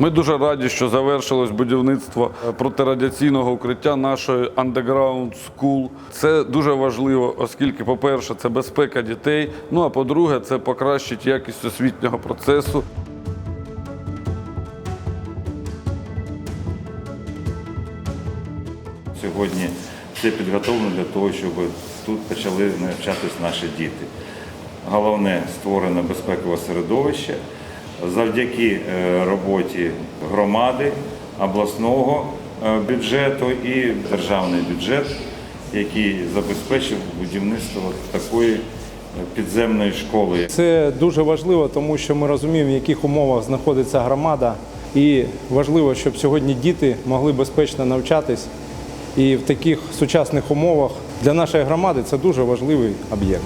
Ми дуже раді, що завершилось будівництво протирадіаційного укриття нашої Underground School. Це дуже важливо, оскільки, по-перше, це безпека дітей. Ну а по-друге, це покращить якість освітнього процесу. Сьогодні все підготовлено для того, щоб тут почали навчатись наші діти. Головне створено безпекове середовище завдяки е, роботі громади, обласного е, бюджету і державний бюджет, який забезпечив будівництво такої е, підземної школи. Це дуже важливо, тому що ми розуміємо, в яких умовах знаходиться громада, і важливо, щоб сьогодні діти могли безпечно навчатись. І в таких сучасних умовах для нашої громади це дуже важливий об'єкт.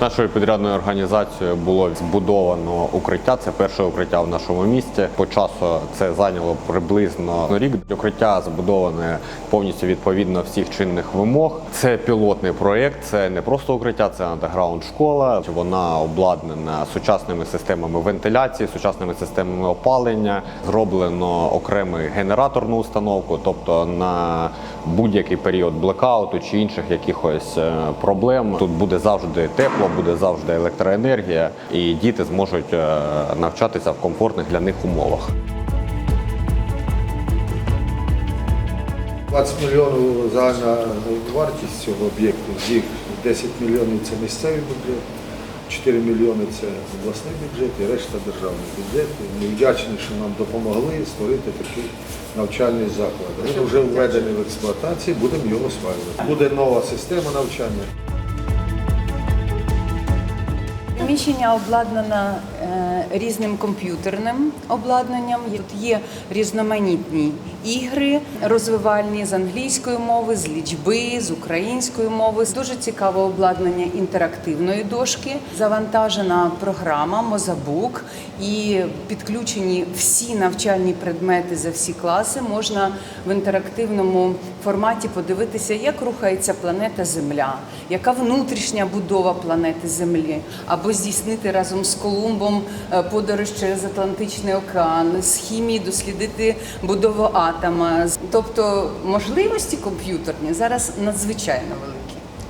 Нашою підрядною організацією було збудовано укриття. Це перше укриття в нашому місті. По часу це зайняло приблизно рік. Укриття збудоване повністю відповідно всіх чинних вимог. Це пілотний проєкт, це не просто укриття, це андеграунд школа. Вона обладнана сучасними системами вентиляції, сучасними системами опалення. Зроблено окремий генераторну установку, тобто на будь-який період блекауту чи інших якихось е, проблем. Тут буде завжди тепло, буде завжди електроенергія, і діти зможуть е, навчатися в комфортних для них умовах. 20 мільйонів загальна вартість цього об'єкту, з їх 10 мільйонів це місцевий бюджет, 4 мільйони це обласний бюджет і решта державний бюджет. Ми вдячні, що нам допомогли створити такий навчальний заклад. Він вже введений в експлуатацію, будемо його осваювати. Буде нова система навчання. Приміщення обладнано е, різним комп'ютерним обладнанням. Тут є різноманітні ігри розвивальні з англійської мови, з лічби, з української мови. Дуже цікаве обладнання інтерактивної дошки. Завантажена програма Мозабук і підключені всі навчальні предмети за всі класи. Можна в інтерактивному форматі подивитися, як рухається планета Земля, яка внутрішня будова планети Землі, або здійснити разом з Колумбом е, подорож через Атлантичний океан, з хімії дослідити будову атома. Тобто можливості комп'ютерні зараз надзвичайно великі.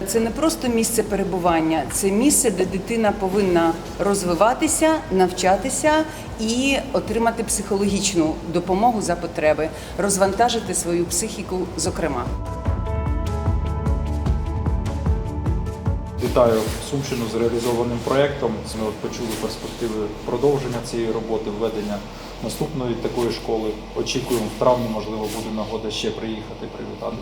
Це не просто місце перебування, це місце, де дитина повинна розвиватися, навчатися і отримати психологічну допомогу за потреби, розвантажити свою психіку, зокрема. Вітаю Сумщину з реалізованим проєктом. Ми от почули перспективи продовження цієї роботи, введення наступної такої школи. Очікуємо в травні, можливо, буде нагода ще приїхати привітати.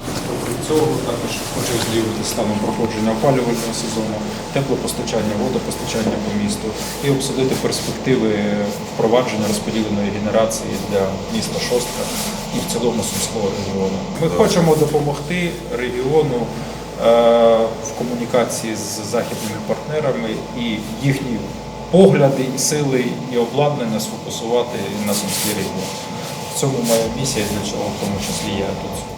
Крім цього також хочу ознайомитися станом проходження опалювального сезону, теплопостачання, водопостачання по місту і обсудити перспективи впровадження розподіленої генерації для міста Шостка і в цілому Сумського регіону. Ми хочемо допомогти регіону в комунікації з західними партнерами і їхні погляди, і сили і обладнання сфокусувати на Сумський регіон. В цьому моя місія, для чого в тому числі я тут